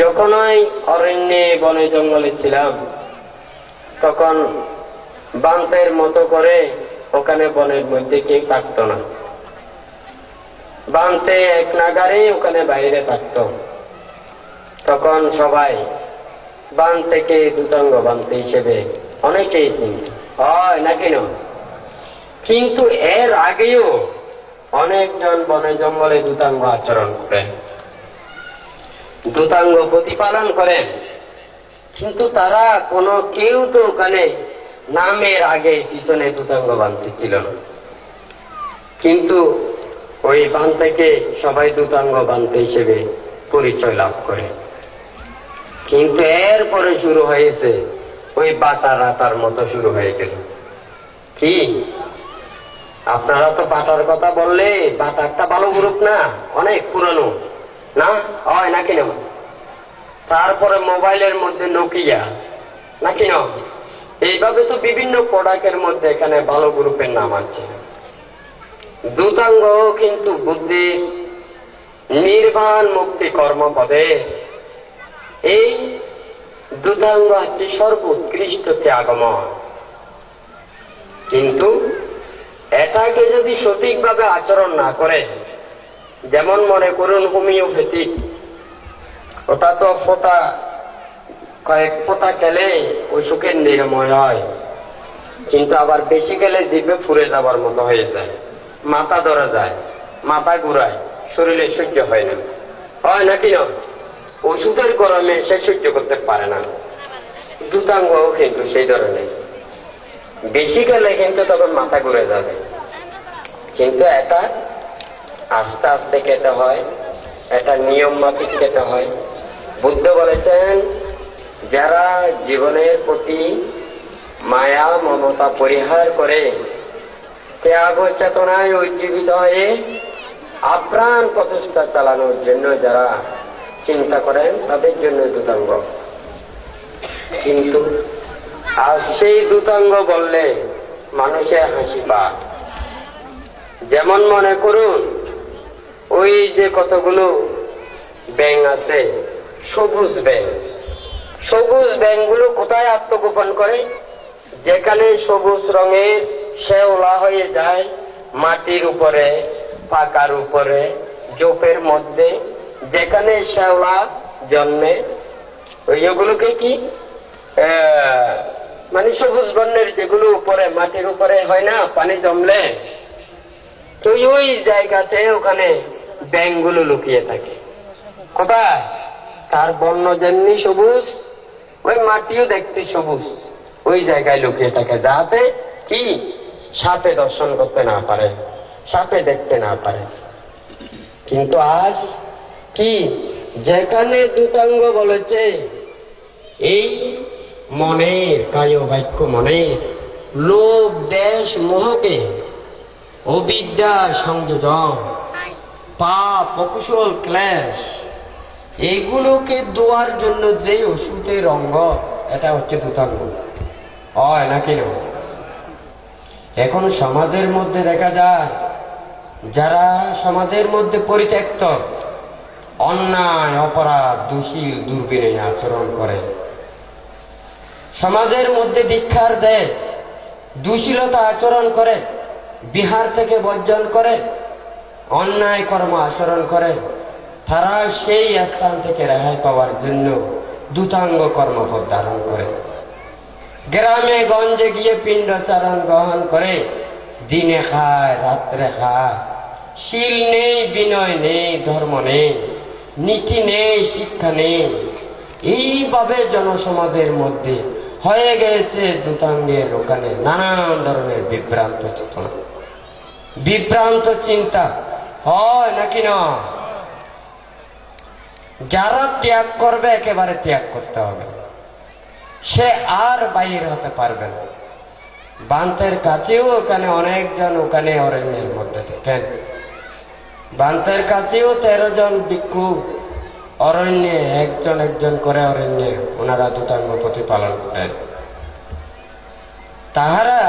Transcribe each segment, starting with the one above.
যখন ওই অরণ্যে বনে জঙ্গলে ছিলাম, তখন বান্তের মতো করে ওখানে বনের মধ্যে কেউ থাকতো না। বান্তে এক নাগারে ওখানে বাইরে থাকতো। তখন সবাই বান থেকে দুতাঙ্গ বানতে হিসেবে অনেকেই চিনত। হয় নাকি না কিন্তু এর আগেও অনেকজন বনে জঙ্গলে দুতাঙ্গ আচরণ করেন দুতাঙ্গ প্রতিপালন করেন। কিন্তু তারা কোনো কেউ তো ওখানে নামের আগে পিছনে দুতাঙ্গ বানতে ছিল না। কিন্তু ওই বান থেকে সবাই দুতাঙ্গ বানতে হিসেবে পরিচয় লাভ করে। কিন্তু এরপরে শুরু হয়েছে ওই বাটা রাতার মতো শুরু হয়ে গেল। কি? আপনারা তো বাটার কথা বললে বাটা একটা ভালো গ্রুপ না, অনেক পুরনো। না? হয়, নাকি না তারপরে মোবাইলের মধ্যে নোকিয়া, নাকি না এইভাবে তো বিভিন্ন প্রোডাক্টের মধ্যে এখানে ভালো গ্রুপের নাম আছে। দুতাঙ্গ কিন্তু বুদ্ধি, নির্বাণ মুক্তি কর্মপদে। এই দুতাঙ্গ হচ্ছে সর্বোৎকৃষ্ট ত্যাগময়। কিন্তু এটাকে যদি সঠিকভাবে আচরণ না করে যেমন মনে করুন হোমিওপ্যাথিক ওটা তো ফোটা, কয়েক ফোটা খেলে ওই সুখের নিরাময় হয়। কিন্তু আবার বেশি গেলে জিভে ফুরে যাবার মতো হয়ে যায়। মাথা ধরা যায়, মাথা ঘুরায়, শরীরে সহ্য হয় না। হয় নাকি না? ওষুধের গরমে সে সহ্য করতে পারে না। দুতাঙ্গ কিন্তু সেই ধরনের। বেশি গেলে কিন্তু তখন মাথা ঘুরে যাবে। কিন্তু এটা আস্তে আস্তে খেতে হয়। এটা নিয়ম মাফিক খেতে হয়। বুদ্ধ বলেছেন, যারা জীবনের প্রতি মায়া, মমতা পরিহার করে, ত্যাগ চেতনায় উজ্জীবিত হয়ে আপ্রাণ প্রচেষ্টা চালানোর জন্য যারা চিন্তা করেন, তাদের জন্য দুতাঙ্গ। কিন্তু আর সেই দুতাঙ্গ বললে মানুষের হাসি পা যেমন মনে করুন ওই যে কতগুলো ব্যাং আছে, সবুজ ব্যাং সবুজ ব্যাংগুলো কোথায় আত্মগোপন করে? যেখানে সবুজ রঙের শেওলা হয়ে যায়, মাটির উপরে, পাকার উপরে, জোপের মধ্যে। যেখানে শেওলা জন্মে ওইগুলোকে কি? মানে সবুজ বর্ণের যেগুলো উপরে, মাটির উপরে হয় না, পানি জমলে? তো ওই জায়গাতে ওখানে ব্যাংগুলো লুকিয়ে থাকে। কোথায়? তার বর্ণ যেমনি সবুজ, ওই মাটিও দেখতে সবুজ। ওই জায়গায় লুকিয়ে থাকে যাতে কি? সাপে দর্শন করতে না পারে, সাপে দেখতে না পারে। কিন্তু আজ কি? যেখানে দুতাঙ্গ বলেছে, এই মনের কায় বাক্য মনের লোভ, দেশ, মোহকে অবিদ্যা সংযোজন। পাপ, অকুশল, ক্লেশ, এগুলোকে দোয়ার জন্য যে ওষুধের অঙ্গ, এটা হচ্ছে দুতাঙ্গ। হয় নাকি না এখন সমাজের মধ্যে দেখা যায়, যারা সমাজের মধ্যে পরিত্যক্ত, অন্যায়, অপরাধ দোষী দুর্বিনয় আচরণ করে। সমাজের মধ্যে দীক্ষার দেয়, দুশীলতা আচরণ করে, বিহার থেকে বর্জন করে অন্যায় কর্ম আচরণ করে, তারা সেই স্থান থেকে রেহাই পাওয়ার জন্য দুতাঙ্গ কর্মপদ ধারণ করে। গ্রামে, গঞ্জে গিয়ে পিণ্ডচারণ গ্রহণ করে, দিনে খায়, রাত্রে খায়। শিল নেই, বিনয় নেই, ধর্ম নেই, নীতি নেই, শিক্ষা নেই। এইভাবে জনসমাজের মধ্যে হয়ে গেছে দুতাঙ্গের ওখানে নানান ধরনের বিভ্রান্ত চেতনা। বিভ্রান্ত চিন্তা হয় নাকি না? যারা ত্যাগ করবে একেবারে ত্যাগ করতে হবে। সে আর বাইর হতে পারবে না। বান্তের কাছেও ওখানে অনেকজন ওখানে অরণ্যের মধ্যে থাকেন। বান্তের কাছেও তেরো জন ভিক্ষু অরণ্যে, একজন একজন করে অরণ্যে ওনারা দুতাঙ্গ প্রতিপালন করেন। তাহারা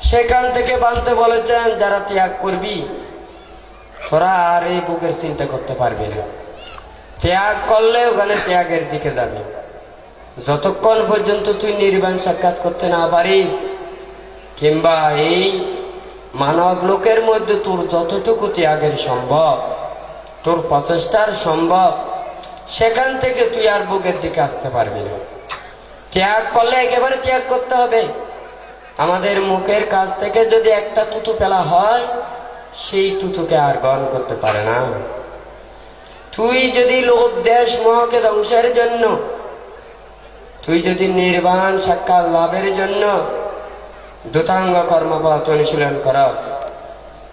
সেখান থেকে বানতে বলেছেন, যারা ত্যাগ করবি তোরা আর এই বুকের চিন্তা করতে পারবি না। ত্যাগ করলে ওখানে ত্যাগের দিকে যাবে। যতক্ষণ পর্যন্ত তুই নির্বাণ সাক্ষাৎ করতে না পারিস, কিংবা এই মানব লোকের মধ্যে তোর যতটুকু ত্যাগের সম্ভব, তোর প্রচেষ্টার সম্ভব, সেখান থেকে তুই আর বুকের দিকে আসতে পারবি না। ত্যাগ করলে একেবারে ত্যাগ করতে হবে। আমাদের মুখের কাছ থেকে যদি একটা তুতু পেলা হয় সেই তুতুকে আর গ্রহণ করতে পারে না। তুই যদি লোভ দেশ মহকে ধ্বংসের জন্য, তুই যদি নির্বাণ সাক্ষাৎ লাভের জন্য দুতাঙ্গ কর্মপথ অনুশীলন কর,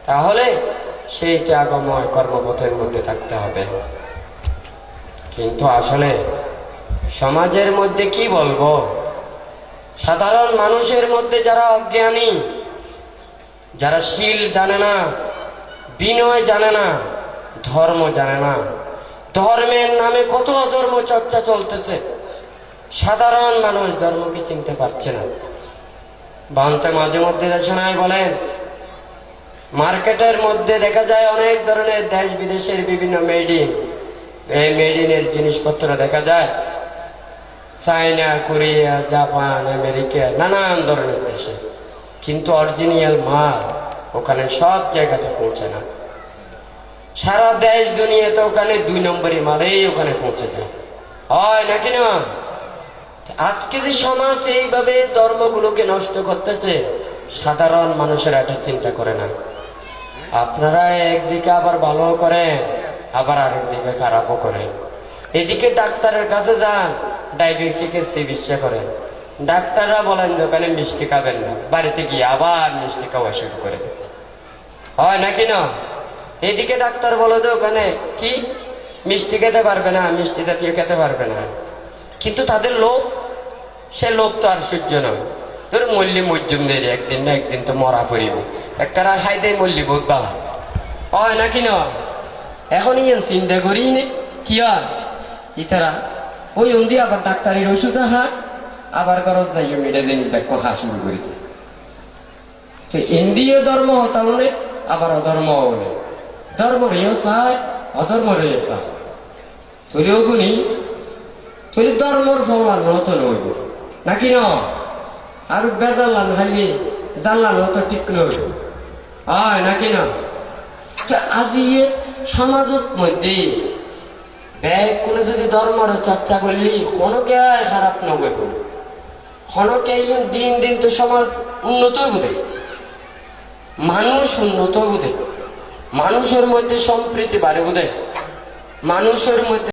তাহলে সেই ত্যাগময় কর্মপথের মধ্যে থাকতে হবে। কিন্তু আসলে সমাজের মধ্যে কি বলব? সাধারণ মানুষের মধ্যে যারা অজ্ঞানী, যারা শীল জানে না বিনয় জানে না, ধর্ম জানে না। ধর্মের নামে কত ধর্ম চর্চা চলতেছে। সাধারণ মানুষ ধর্মকে চিনতে পারছে না। বান্তে মাঝে মধ্যে রচনায় বলেন, মার্কেটের মধ্যে দেখা যায় অনেক ধরনের দেশ বিদেশের বিভিন্ন মেডিন এই মেডিনের জিনিসপত্র দেখা যায়। চায়না, কোরিয়া, জাপান, আমেরিকা, নানান ধরনের দেশে। কিন্তু অরিজিনিয়াল মাল ওখানে সব জায়গাতে পৌঁছে না। সারা দেশ দুনিয়াতে ওখানে দুই নম্বরই মালেই ওখানে পৌঁছে যায়। হয় নাকি না? আজকে যে সমাজ এইভাবে ধর্মগুলোকে নষ্ট করতেছে, সাধারণ মানুষেরা এটা চিন্তা করে না। আপনারা একদিকে আবার ভালো করেন, আবার আরেকদিকে খারাপও করেন। এদিকে ডাক্তারের কাছে যান ডায়াবেটিকের চিকিৎসা করেন। ডাক্তাররা বলেন যে ওখানে মিষ্টি খাবেন না, বাড়িতে গিয়ে আবার মিষ্টি খাওয়া শুরু করে দেন। হয় নাকি না? এদিকে ডাক্তার বলে যে ওখানে, কি? মিষ্টি খেতে পারবে না, মিষ্টি জাতীয় খেতে পারবে না। কিন্তু তাদের লোভ, সে লোভ তো আর সূর্য নয়। তোর মল্লি মজ্জুম দের একদিন না একদিন তো মরা পড়িব। একটা খাই দেয় মল্লি বহুত বালা হয় নাকি না? এখন ইয়েন চিন্তা করি নে, কি হয়? ইতারা, ওই অন্দি আবার ডাক্তারের ওষুধ হা আবার গরজ যাই জিনিস ব্যাগ হা শুরু করি। তো ইন্দ্রিয় ধর্ম তাহলে আবার অধর্ম হলে ধর্ম রেও চায় অধর্ম রেও চায় তুলিও গুনি তুলি ধর্মর ফলান নতুন হইব নাকি ন? আর বেজাল্লান খালি জানলান হতো ঠিক নইব। হয়, নাকি না? আজি সমাজত মধ্যে ব্যাগ কোনো যদি ধর্মর চর্চা করলি, কোনোকে আর খারাপ নবে কোনোকে দিন দিন তো সমাজ উন্নত বোধে মানুষ উন্নত উদয় মানুষের মধ্যে সম্প্রীতি বাড়ে উদয় মানুষের মধ্যে